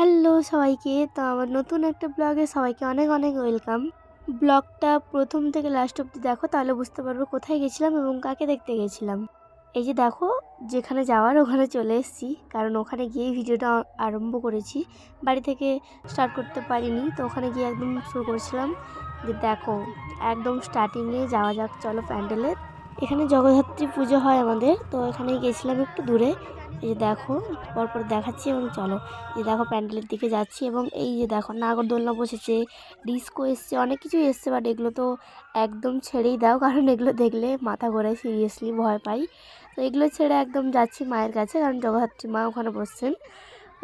Hello সবাইকে। তো আমার নতুন একটা ব্লগে সবাইকে অনেক অনেক ওয়েলকাম। ব্লগটা প্রথম থেকে লাস্ট অব্দি দেখো, তাহলে বুঝতে পারব কোথায় গেছিলাম এবং কাকে দেখতে গেছিলাম। এই যে দেখো, যেখানে যাওয়ার ওখানে চলে এসেছি, কারণ ওখানে গিয়েই ভিডিওটা আরম্ভ করেছি। বাড়ি থেকে স্টার্ট করতে পারিনি, তো ওখানে গিয়ে একদম শুরু করেছিলাম যে দেখো, একদম স্টার্টিংয়ে যাওয়া যাক, চলো প্যান্ডেলের এখানে জগদ্ধাত্রী পুজো হয় আমাদের, তো এখানে গেছিলাম একটু দূরে। এই যে দেখো, পরপর দেখাচ্ছি এবং চলো। এই দেখো, প্যান্ডেলের দিকে যাচ্ছি এবং এই যে দেখো, নাগরদোলনা বসেছে, ডিস্কো এসছে, অনেক কিছুই এসছে বাট এগুলো তো একদম ছেড়েই দাও, কারণ এগুলো দেখলে মাথা ঘোরায় সিরিয়াসলি ভয় পাই। তো এগুলো ছেড়ে একদম যাচ্ছি মায়ের কাছে, কারণ জগদ্ধাত্রী মা ওখানে বসছেন।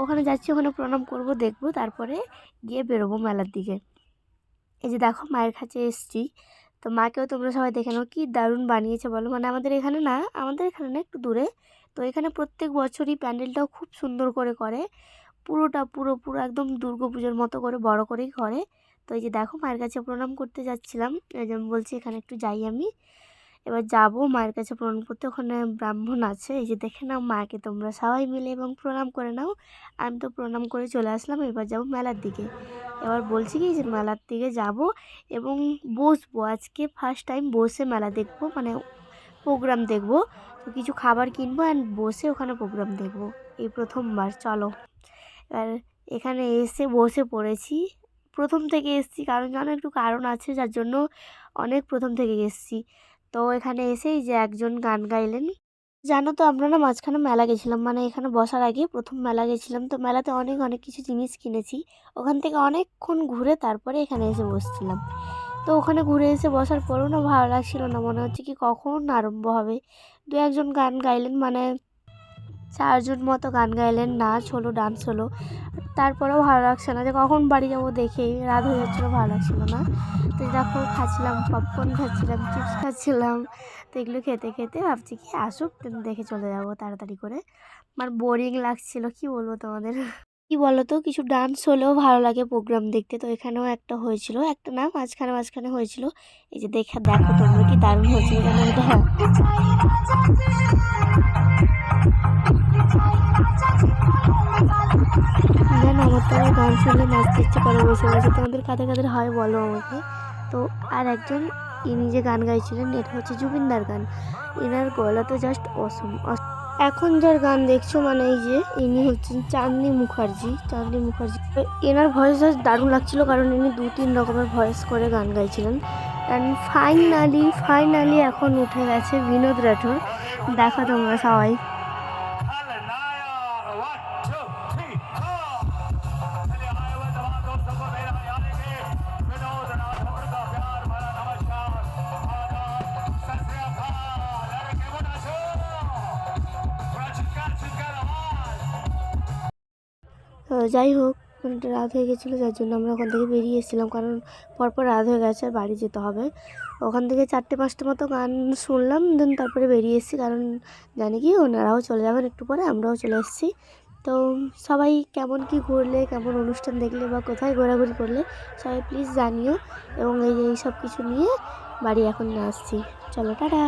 ওখানে যাচ্ছি, ওখানে প্রণাম করব, দেখব, তারপরে গিয়ে বেরোবো মেলার দিকে। এই যে দেখো, মায়ের কাছে এসছি। তো মাকেও তোমরা সবাই দেখে নাও, কী দারুণ বানিয়েছে বলো। মানে আমাদের এখানে না, আমাদের এখানে না একটু দূরে। তো এখানে প্রত্যেক বছরই প্যান্ডেলটাও খুব সুন্দর করে করে। পুরোটা, পুরো পুরো একদম দুর্গা পুজোর মতো করে, বড় করেই করে। তো এই যে দেখো, মায়ের কাছে প্রণাম করতে যাচ্ছিলাম। এই যে বলছি, এখানে একটু যাই আমি। এবার যাব মায়ের কাছে প্রণাম করতে। ওখানে ব্রাহ্মণ আছে। এই যে দেখে নাও মাকে, তোমরা সবাই মিলে এবং প্রণাম করে নাও। আমি তো প্রণাম করে চলে আসলাম, এবার যাব মেলার দিকে। এবার বলছি কি যে মেলার দিকে যাব এবং বসবো। আজকে ফার্স্ট টাইম বসে মেলা দেখব মানে প্রোগ্রাম দেখব। তো কিছু খাবার কিনবো অ্যান্ড বসে ওখানে প্রোগ্রাম দেখব। এই প্রথমবার, চলো। এবার এখানে এসে বসে পড়েছি। প্রথম থেকে এসেছি, কারণ জানো একটু কারণ আছে, যার জন্য অনেক প্রথম থেকে এসেছি। তো এখানে এসেই যে একজন গান গাইলেন। জানো তো আমরা না মাঝখানে মেলা গেছিলাম মানে এখানে বসার আগে প্রথম মেলা গেছিলাম। তো মেলাতে অনেক অনেক কিছু জিনিস কিনেছি। ওখান থেকে অনেকক্ষণ ঘুরে তারপরে এখানে এসে বসছিলাম। তো ওখানে ঘুরে এসে বসার পরেও না ভালো লাগছিল না, মনে হচ্ছে কি কখন আরম্ভ হবে। দু একজন গান গাইলেন মানে চারজন মতো গান গাইলেন, নাচ হলো, ডান্স হলো। তারপরেও ভালো লাগছে না। যে কখন বাড়ি যাব দেখেই রাত হয়ে যাচ্ছিল, ভালো লাগছিল না। তো দেখো, খাচ্ছিলাম পপকর্ন খাচ্ছিলাম চিপস খাচ্ছিলাম। তো এগুলো খেতে খেতে ভাবছি কি, আসুক, দেখে চলে যাব তাড়াতাড়ি করে। আমার বোরিং লাগছিল, কি বলব তোমাদের? কি বলো তো কিছু ডান্স হলেও ভালো লাগে প্রোগ্রাম দেখতে। তো এখানেও একটা হয়েছিল, একটা না, মাঝখানে মাঝখানে হয়েছিল। এই যে দেখে, দেখো তোমরা কি দারুণ হয়েছিল এটা? গান শুনলে নাচতে ইচ্ছে করে বসে। বসে তোমাদের কাদের কাদের হয় বলো আমাকে? তো আর একজন ইনি যে গান গাইছিলেন, এটা হচ্ছে জুবিনদার গান। এনার গলা তো জাস্ট অসম এখন যার গান দেখছ মানে এই যে ইনি হচ্ছেন চাঁদনি মুখার্জি চাঁদনি মুখার্জি। এনার ভয়েস জাস্ট দারুণ লাগছিল, কারণ ইনি দু তিন রকমের ভয়েস করে গান গাইছিলেন। অ্যান্ড ফাইনালি ফাইনালি এখন উঠে গেছে বিনোদ রাঠোর। দেখো তোমরা সবাই। যাই হোক রাত হয়ে গেছিল, যার জন্য আমরা ওখান থেকে বেরিয়ে এসেছিলাম। কারণ পরপর রাত হয়ে গেছে, আর বাড়ি যেতে হবে। ওখান থেকে চারটে পাঁচটা মতো গান শুনলাম দেন তারপরে বেরিয়ে এসেছি। কারণ জানি কি, ওনারাও চলে যাবেন একটু পরে, আমরাও চলে এসেছি। তো সবাই কেমন কি ঘুরলে, কেমন অনুষ্ঠান দেখলে বা কোথায় ঘোরাঘুরি করলে, সবাই প্লিজ জানিও। এবং এই এই সব কিছু নিয়ে বাড়ি এখন আসছি। চলো, টাটা!